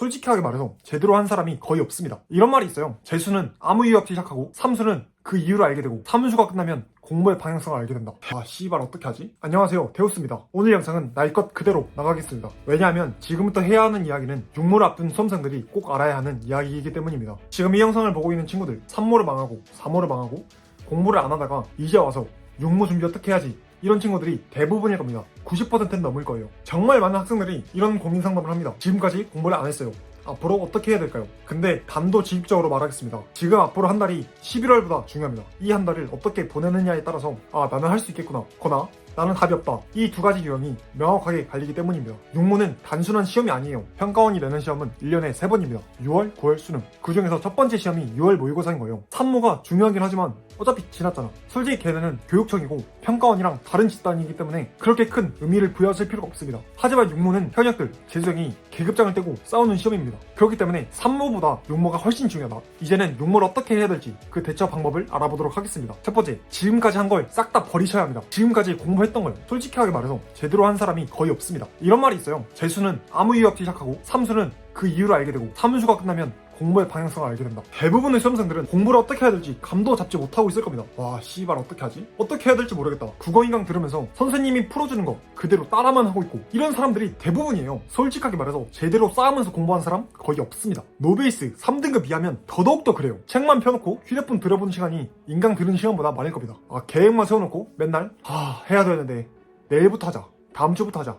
솔직하게 말해서 제대로 한 사람이 거의 없습니다. 이런 말이 있어요. 재수는 아무 이유 없이 시작하고 삼수는 그 이유를 알게 되고 삼수가 끝나면 공부의 방향성을 알게 된다. 아 씨발 어떻게 하지? 안녕하세요 데우스입니다. 오늘 영상은 날 것 그대로 나가겠습니다. 왜냐하면 지금부터 해야 하는 이야기는 육모를 앞둔 수험생들이 꼭 알아야 하는 이야기이기 때문입니다. 지금 이 영상을 보고 있는 친구들 3모를 망하고 4모를 망하고 공부를 안 하다가 이제 와서 육모 준비 어떻게 해야지 이런 친구들이 대부분일 겁니다. 90%는 넘을 거예요. 정말 많은 학생들이 이런 고민 상담을 합니다. 지금까지 공부를 안 했어요. 앞으로 어떻게 해야 될까요? 근데 단도직입적으로 말하겠습니다. 지금 앞으로 한 달이 11월보다 중요합니다. 이 한 달을 어떻게 보내느냐에 따라서 아 나는 할 수 있겠구나 거나 나는 답이 없다. 이 두 가지 유형이 명확하게 갈리기 때문입니다. 육모는 단순한 시험이 아니에요. 평가원이 내는 시험은 1년에 3번입니다. 6월, 9월 수능. 그 중에서 첫 번째 시험이 6월 모의고사인 거예요. 산모가 중요하긴 하지만 어차피 지났잖아. 솔직히 걔네는 교육청이고 평가원이랑 다른 집단이기 때문에 그렇게 큰 의미를 부여하실 필요가 없습니다. 하지만 육모는 현역들, 재수생이 계급장을 떼고 싸우는 시험입니다. 그렇기 때문에 산모보다 육모가 훨씬 중요하다. 이제는 육모를 어떻게 해야 될지 그 대처 방법을 알아보도록 하겠습니다. 첫 번째, 지금까지 한 걸 싹 다 버리셔야 합니다. 지금까지 공부 했던 걸 솔직하게 말해서 제대로 한 사람이 거의 없습니다. 이런 말이 있어요. 재수는 아무 이유 없이 시작하고 삼수는 그 이유를 알게 되고 삼수가 끝나면 공부의 방향성을 알게 된다. 대부분의 수험생들은 공부를 어떻게 해야 될지 감도 잡지 못하고 있을 겁니다. 와, 씨발 어떻게 하지? 어떻게 해야 될지 모르겠다. 국어 인강 들으면서 선생님이 풀어주는 거 그대로 따라만 하고 있고 이런 사람들이 대부분이에요. 솔직하게 말해서 제대로 싸우면서 공부한 사람 거의 없습니다. 노베이스 3등급 이하면 더더욱더 그래요. 책만 펴놓고 휴대폰 들어보는 시간이 인강 들은 시간보다 많을 겁니다. 아, 계획만 세워놓고 맨날 아, 해야 되는데 내일부터 하자. 다음 주부터 하자.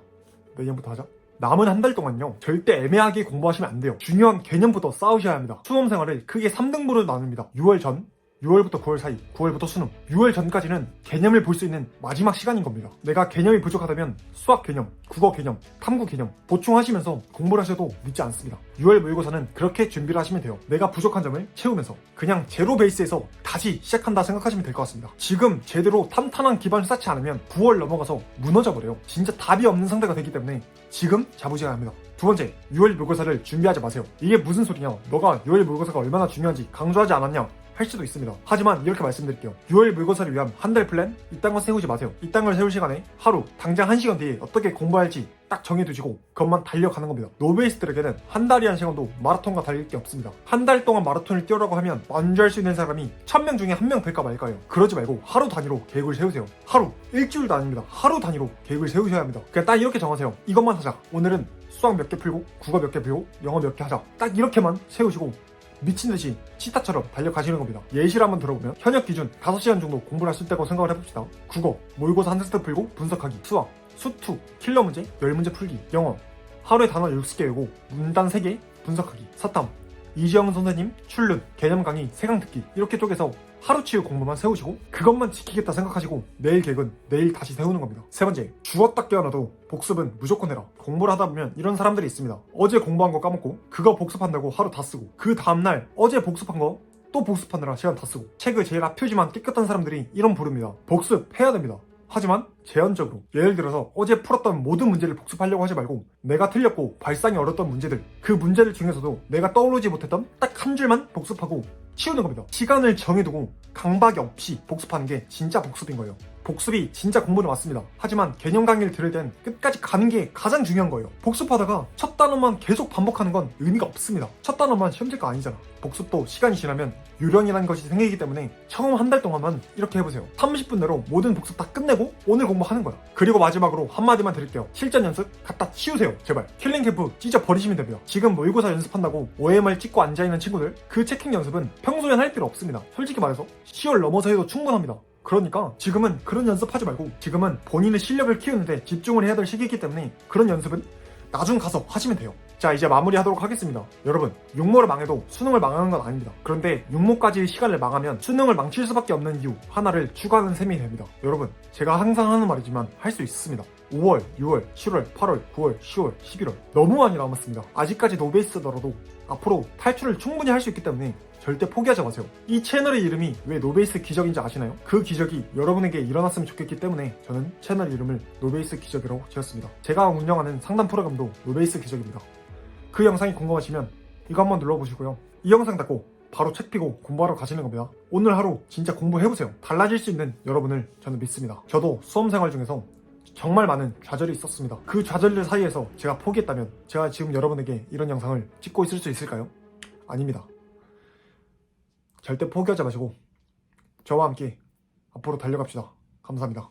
내년부터 하자. 남은 한 달 동안요 절대 애매하게 공부하시면 안 돼요. 중요한 개념부터 싸우셔야 합니다. 수험 생활을 크게 3등분으로 나눕니다. 6월 전 6월부터 9월 사이 9월부터 수능 6월 전까지는 개념을 볼 수 있는 마지막 시간인 겁니다 내가 개념이 부족하다면 수학 개념 국어 개념 탐구 개념 보충하시면서 공부를 하셔도 늦지 않습니다 6월 모의고사는 그렇게 준비를 하시면 돼요 내가 부족한 점을 채우면서 그냥 제로 베이스에서 다시 시작한다 생각하시면 될 것 같습니다 지금 제대로 탄탄한 기반을 쌓지 않으면 9월 넘어가서 무너져 버려요 진짜 답이 없는 상태가 되기 때문에 지금 잡으셔야 합니다. 두 번째, 6월 모의고사를 준비하지 마세요. 이게 무슨 소리냐? 너가 6월 모의고사가 얼마나 중요한지 강조하지 않았냐? 할 수도 있습니다. 하지만 이렇게 말씀드릴게요. 6월 모의고사를 위한 한 달 플랜? 이딴 거 세우지 마세요. 이딴 걸 세울 시간에 하루, 당장 1시간 뒤에 어떻게 공부할지 딱 정해두시고 그것만 달려가는 겁니다. 노베이스들에게는 한 달이란 시간도 마라톤과 달릴 게 없습니다. 한 달 동안 마라톤을 뛰어라고 하면 완주할 수 있는 사람이 1000명 중에 한 명 될까 말까요. 그러지 말고 하루 단위로 계획을 세우세요. 하루, 일주일도 아닙니다. 하루 단위로 계획을 세우셔야 합니다. 그냥 딱 이렇게 정하세요. 이것만 하자. 오늘은 수학 몇 개 풀고 국어 몇 개 배우고 영어 몇 개 하자. 딱 이렇게만 세우시고 미친 듯이 치타처럼 달려가시는 겁니다. 예시를 한번 들어보면 현역 기준 5시간 정도 공부를 하실 때고 생각을 해봅시다. 국어, 모의고사 한 테스트 풀고 분석하기, 수학, 수투, 킬러 문제, 10문제 풀기, 영어, 하루에 단어 60개 외우고 문단 3개 분석하기, 사탐, 이지영 선생님 출륜, 개념 강의, 세강 듣기 이렇게 쪼개서 하루치유 공부만 세우시고 그것만 지키겠다 생각하시고 내일 계획은 내일 다시 세우는 겁니다. 세 번째, 주었다 깨어나도 복습은 무조건 해라. 공부를 하다 보면 이런 사람들이 있습니다. 어제 공부한 거 까먹고 그거 복습한다고 하루 다 쓰고 그 다음날 어제 복습한 거또 복습하느라 시간 다 쓰고 책을 제일 앞표지만 깨끗한 사람들이 이런 부릅니다. 복습해야 됩니다. 하지만 제한적으로 예를 들어서 어제 풀었던 모든 문제를 복습하려고 하지 말고 내가 틀렸고 발상이 어렸던 문제들 그 문제들 중에서도 내가 떠오르지 못했던 딱 한 줄만 복습하고 치우는 겁니다. 시간을 정해두고 강박이 없이 복습하는 게 진짜 복습인 거예요. 복습이 진짜 공부는 맞습니다. 하지만 개념 강의를 들을 땐 끝까지 가는 게 가장 중요한 거예요. 복습하다가 첫 단어만 계속 반복하는 건 의미가 없습니다. 첫 단어만 시험 질 거 아니잖아. 복습도 시간이 지나면 유령이라는 것이 생기기 때문에 처음 한 달 동안만 이렇게 해보세요. 30분 내로 모든 복습 다 끝내고 오늘 공부하는 거야. 그리고 마지막으로 한마디만 드릴게요. 실전 연습 갖다 치우세요. 제발. 킬링 캠프 찢어 버리시면 됩니다. 지금 모의고사 연습한다고 OMR 찍고 앉아있는 친구들 그 체킹 연습은 평소엔 할 필요 없습니다. 솔직히 말해서 10월 넘어서 해도 충분합니다. 그러니까 지금은 그런 연습하지 말고 지금은 본인의 실력을 키우는데 집중을 해야 될 시기이기 때문에 그런 연습은 나중 가서 하시면 돼요. 자 이제 마무리하도록 하겠습니다. 여러분 육모를 망해도 수능을 망하는 건 아닙니다. 그런데 육모까지의 시간을 망하면 수능을 망칠 수밖에 없는 이유 하나를 추가하는 셈이 됩니다. 여러분 제가 항상 하는 말이지만 할 수 있습니다. 5월, 6월, 7월, 8월, 9월, 10월, 11월 너무 많이 남았습니다. 아직까지 노베이스더라도 앞으로 탈출을 충분히 할 수 있기 때문에 절대 포기하지 마세요. 이 채널의 이름이 왜 노베이스 기적인지 아시나요? 그 기적이 여러분에게 일어났으면 좋겠기 때문에 저는 채널 이름을 노베이스 기적이라고 지었습니다. 제가 운영하는 상담 프로그램도 노베이스 기적입니다. 그 영상이 궁금하시면 이거 한번 눌러보시고요. 이 영상 닫고 바로 책 피고 공부하러 가시는 겁니다. 오늘 하루 진짜 공부해보세요. 달라질 수 있는 여러분을 저는 믿습니다. 저도 수험생활 중에서 정말 많은 좌절이 있었습니다. 그 좌절들 사이에서 제가 포기했다면 제가 지금 여러분에게 이런 영상을 찍고 있을 수 있을까요? 아닙니다. 절대 포기하지 마시고 저와 함께 앞으로 달려갑시다. 감사합니다.